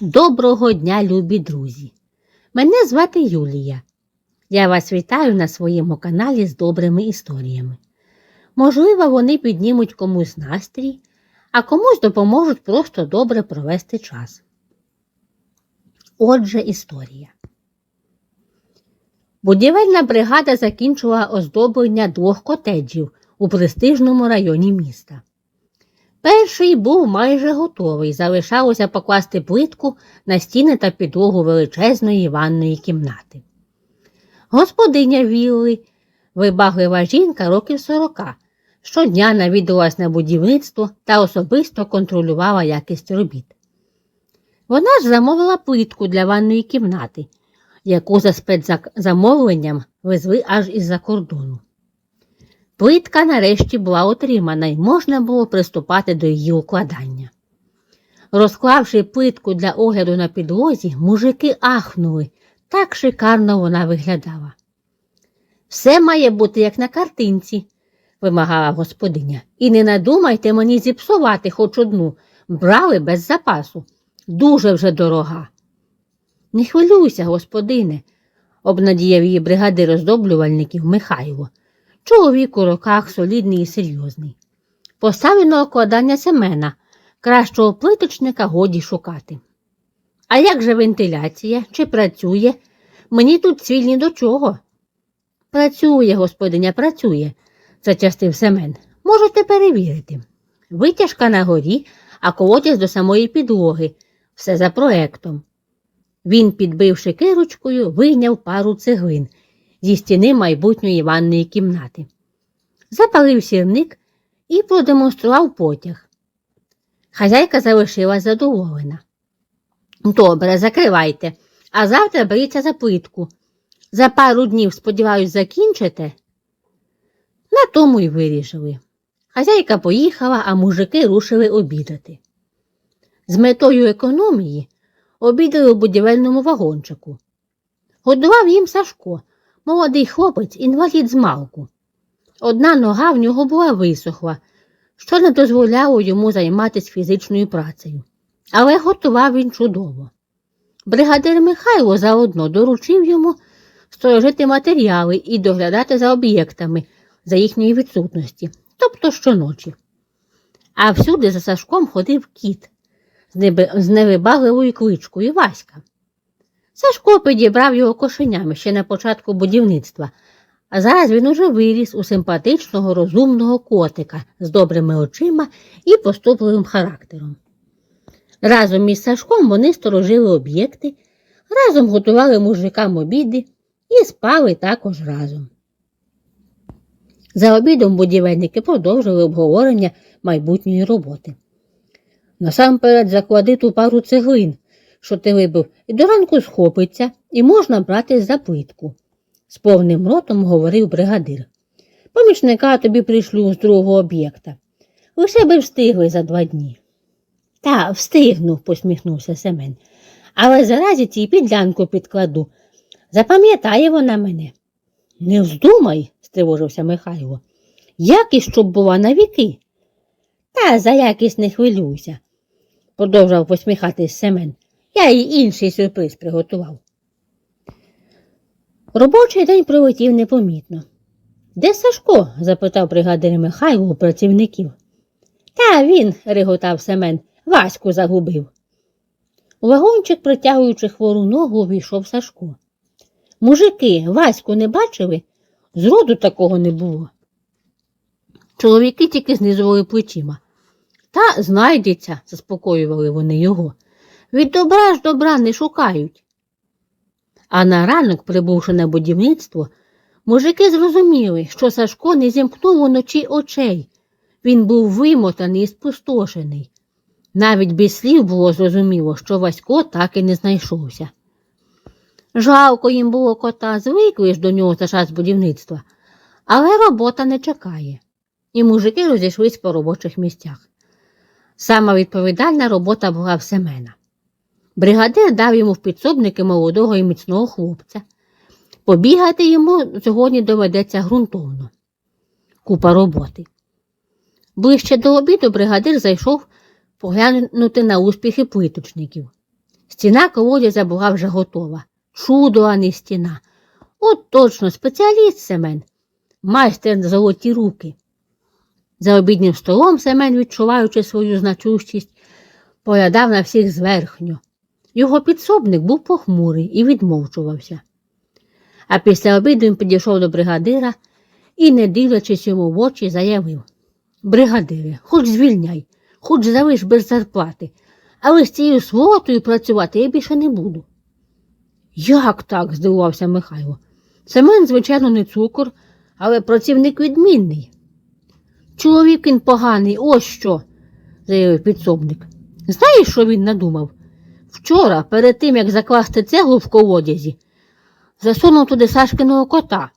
Доброго дня, любі друзі! Мене звати Юлія. Я вас вітаю на своєму каналі з добрими історіями. Можливо, вони піднімуть комусь настрій, а комусь допоможуть просто добре провести час. Отже, історія. Будівельна бригада закінчила оздоблення двох котеджів у престижному районі міста. Перший був майже готовий, залишалося покласти плитку на стіни та підлогу величезної ванної кімнати. Господиня Вілли, вибаглива жінка років сорока, щодня навідувалась на будівництво та особисто контролювала якість робіт. Вона ж замовила плитку для ванної кімнати, яку за спецзамовленням везли аж із-за кордону. Плитка нарешті була отримана і можна було приступати до її укладання. Розклавши плитку для огляду на підлозі, мужики ахнули, так шикарно вона виглядала. Все має бути як на картинці, вимагала господиня, і не надумайте мені зіпсувати хоч одну, брали без запасу. Дуже вже дорога. Не хвилюйся, господине, обнадіяв її бригадир роздоблювальників Михайло. Чоловік у роках солідний і серйозний. Поставив на окладання Семена, кращого плиточника годі шукати. А як же вентиляція? Чи працює? Мені тут цвіль до чого. Працює, господиня, працює, зачастив Семен. Можете перевірити. Витяжка на горі, а колодязь до самої підлоги, все за проектом. Він, підбивши кирочкою, вийняв пару цеглин зі стіни майбутньої ванної кімнати. Запалив сірник і продемонстрував потяг. Хазяйка залишилась задоволена. Добре, закривайте, а завтра беріться за плитку. За пару днів, сподіваюсь, закінчите. На тому й вирішили. Хазяйка поїхала, а мужики рушили обідати. З метою економії обідали у будівельному вагончику. Годував їм Сашко, молодий хлопець, інвалід з малку. Одна нога в нього була висохла, що не дозволяло йому займатися фізичною працею, але готував він чудово. Бригадир Михайло заодно доручив йому сторожити матеріали і доглядати за об'єктами за їхньої відсутності, тобто щоночі. А всюди за Сашком ходив кіт з невибагливою кличкою Васька. Сашко підібрав його кошенями ще на початку будівництва, а зараз він уже виріс у симпатичного, розумного котика з добрими очима і поступливим характером. Разом із Сашком вони сторожили об'єкти, разом готували мужикам обіди і спали також разом. За обідом будівельники продовжили обговорення майбутньої роботи. Насамперед заклади ту пару цеглин, що ти вибив, і до ранку схопиться, і можна брати за плитку, з повним ротом говорив бригадир. Помічника тобі прийшлю з другого об'єкта. Лише би встигли за два дні. Та, встигну, посміхнувся Семен. Але заразі цій підлянку підкладу. Запам'ятає вона мене. Не вздумай, стривожився Михайло. Якість, щоб була на віки. Та за якість не хвилюйся, продовжав посміхатись Семен. Я їй інший сюрприз приготував. Робочий день пролетів непомітно. Де Сашко? запитав бригадир Михайло у працівників. Та він, реготав Семен, Ваську загубив. У вагончик, притягуючи хвору ногу, увійшов Сашко. Мужики, Ваську не бачили? Зроду такого не було. Чоловіки тільки знизували плечима. Та знайдеться, заспокоювали вони його. Від добра ж добра не шукають. А на ранок, прибувши на будівництво, мужики зрозуміли, що Сашко не зімкнув уночі очей. Він був вимотаний і спустошений. Навіть без слів було зрозуміло, що Васько так і не знайшовся. Жалко їм було кота, звикли ж до нього за час будівництва, але робота не чекає, і мужики розійшлись по робочих місцях. Сама відповідальна робота була в Семена. Бригадир дав йому в підсобники молодого і міцного хлопця. Побігати йому сьогодні доведеться ґрунтовно. Купа роботи. Ближче до обіду бригадир зайшов поглянути на успіхи плиточників. Стіна колодязя була вже готова. Чудо, а не стіна. От точно спеціаліст Семен, майстер золоті руки. За обіднім столом Семен, відчуваючи свою значущість, поглядав на всіх зверхньо. Його підсобник був похмурий і відмовчувався. А після обіду він підійшов до бригадира і, не дивлячись йому в очі, заявив Бригадире, хоч звільняй, хоч залиш без зарплати, але з цією сволотою працювати я більше не буду. Як так? здивувався Михайло. Семен, звичайно, не цукор, але працівник відмінний. Чоловік він поганий, ось що, заявив підсобник. Знаєш, що він надумав? Вчора, перед тим, як закласти цеглу в колодязі, засунув туди Сашкиного кота.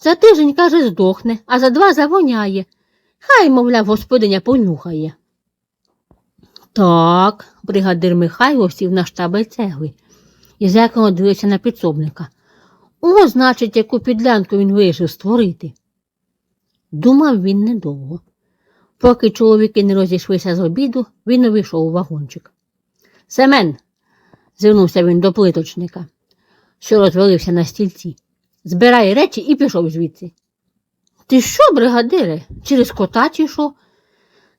За тиждень, каже, здохне, а за два завоняє. Хай, мовляв, господиня понюхає. Так, бригадир Михайло сів на штабель цегли і зекано дивився на підсобника. О, значить, яку підлянку він вирішив створити. Думав він недовго. Поки чоловіки не розійшлися з обіду, він увійшов у вагончик. Семен, звернувся він до плиточника, що розвалився на стільці. Збирай речі і пішов звідси. Ти що, бригадире, через кота чи що?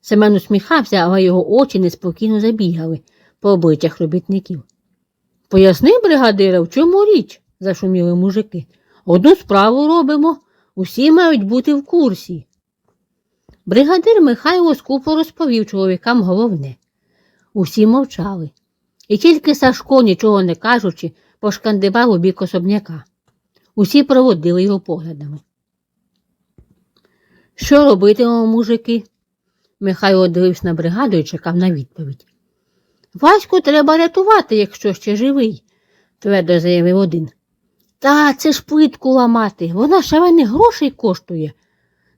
Семен усміхався, але його очі неспокійно забігали по обличчях робітників. Поясни, бригадире, в чому річ? зашуміли мужики. Одну справу робимо, усі мають бути в курсі. Бригадир Михайло скупо розповів чоловікам головне. Усі мовчали. І тільки Сашко, нічого не кажучи, пошкандибав у бік особняка. Усі проводили його поглядами. Що робитимемо, мужики? Михайло дивився на бригаду і чекав на відповідь. Ваську треба рятувати, якщо ще живий, твердо заявив один. Та це ж плитку ламати, вона шалених грошей коштує,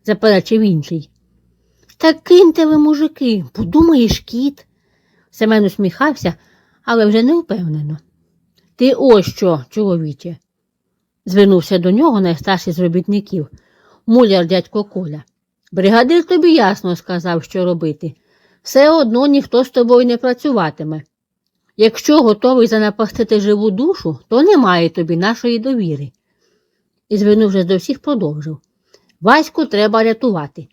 заперечив інший. Та киньте ви, мужики, подумаєш кіт. Семен усміхався, але вже не впевнено. Ти ось що, чоловіче, звернувся до нього найстарший з робітників, муляр дядько Коля. Бригадир тобі ясно сказав, що робити. Все одно ніхто з тобою не працюватиме. Якщо готовий занапастити живу душу, то немає тобі нашої довіри. І, звернувшись до всіх, продовжив Ваську треба рятувати,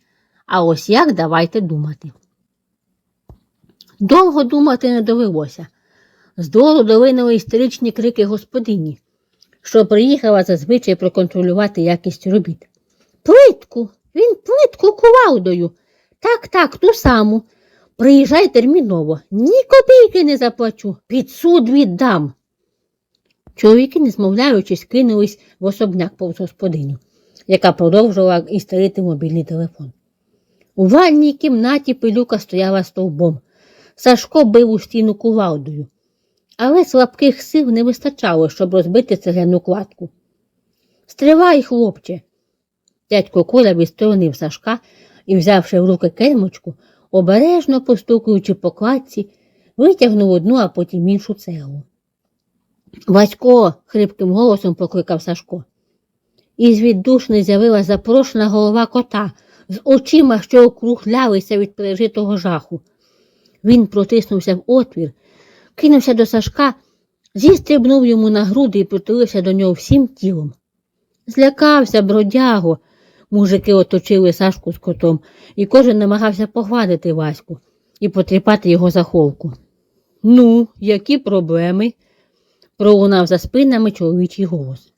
а ось як давайте думати. Довго думати не довелося. З двору долинули істеричні крики господині, що приїхала зазвичай проконтролювати якість робіт. Плитку, він плитку кувалдою. Так, так, ту саму. Приїжджай терміново, ні копійки не заплачу, під суд віддам. Чоловіки, не змовляючись, кинулись в особняк повз господиню, яка продовжувала істерити мобільний телефон. У ванній кімнаті пилюка стояла стовбом. Сашко бив у стіну кувалдою, але слабких сил не вистачало, щоб розбити цегляну кладку. Стривай, хлопче. Дядько Коля відсторонив Сашка і, взявши в руки кельмочку, обережно постукуючи по кладці, витягнув одну, а потім іншу цеглу. Васько, хрипким голосом покликав Сашко. Із віддушни з'явилася запрошена голова кота з очима, що округлялися від пережитого жаху. Він протиснувся в отвір, кинувся до Сашка, зістрибнув йому на груди і притулився до нього всім тілом. Злякався, бродяго. Мужики оточили Сашку з котом, і кожен намагався погладити Ваську і потріпати його за холку. Ну, які проблеми? пролунав за спинами чоловічий голос.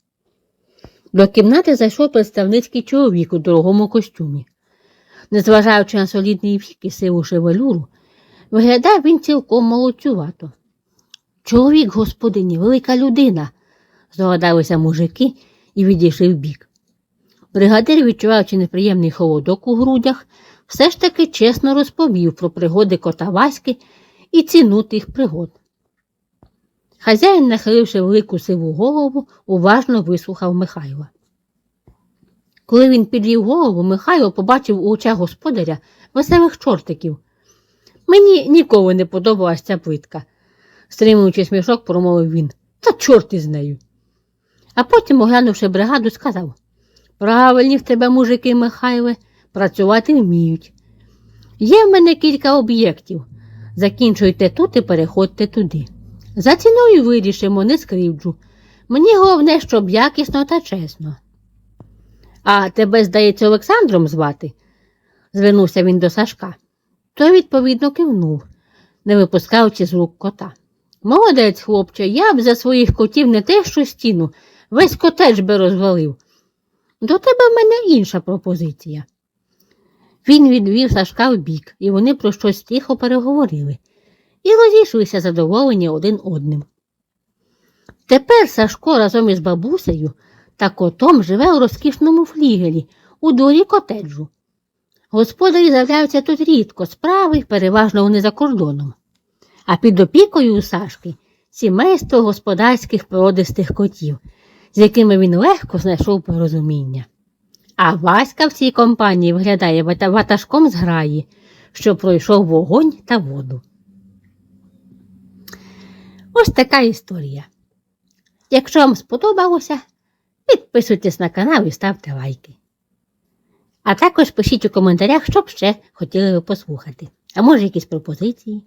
До кімнати зайшов представницький чоловік у дорогому костюмі. Незважаючи на солідний вік і сиву шевелюру, виглядав він цілком молодцювато. Чоловік, господині, велика людина, здогадалися мужики і відійшли вбік. Бригадир, відчуваючи неприємний холодок у грудях, все ж таки чесно розповів про пригоди кота Васьки і ціну тих пригод. Хазяїн, нахиливши велику сиву голову, уважно вислухав Михайла. Коли він підвів голову, Михайло побачив у очах господаря веселих чортиків. Мені ніколи не подобалась ця плитка, стримуючи смішок, промовив він. Та чорт із нею. А потім, оглянувши бригаду, сказав Правильні в тебе, мужики Михайле, працювати вміють. Є в мене кілька об'єктів. Закінчуйте тут і переходьте туди. За ціною вирішимо, не скривджу. Мені головне, щоб якісно та чесно. А тебе, здається, Олександром звати? звернувся він до Сашка. Той відповідно кивнув, не випускаючи з рук кота. Молодець, хлопче, я б за своїх котів не те, що стіну, весь котедж би розвалив. До тебе в мене інша пропозиція. Він відвів Сашка в бік, і вони про щось тихо переговорили і розійшлися задоволені один одним. Тепер Сашко разом із бабусею та котом живе у розкішному флігелі у дворі котеджу. Господарі з'являються тут рідко, справи переважно вони за кордоном. А під опікою у Сашки сімейство господарських породистих котів, з якими він легко знайшов порозуміння. А Васька в цій компанії виглядає ватажком з граї, що пройшов вогонь та воду. Ось така історія. Якщо вам сподобалося, підписуйтесь на канал і ставте лайки. А також пишіть у коментарях, що б ще хотіли ви послухати. А може якісь пропозиції.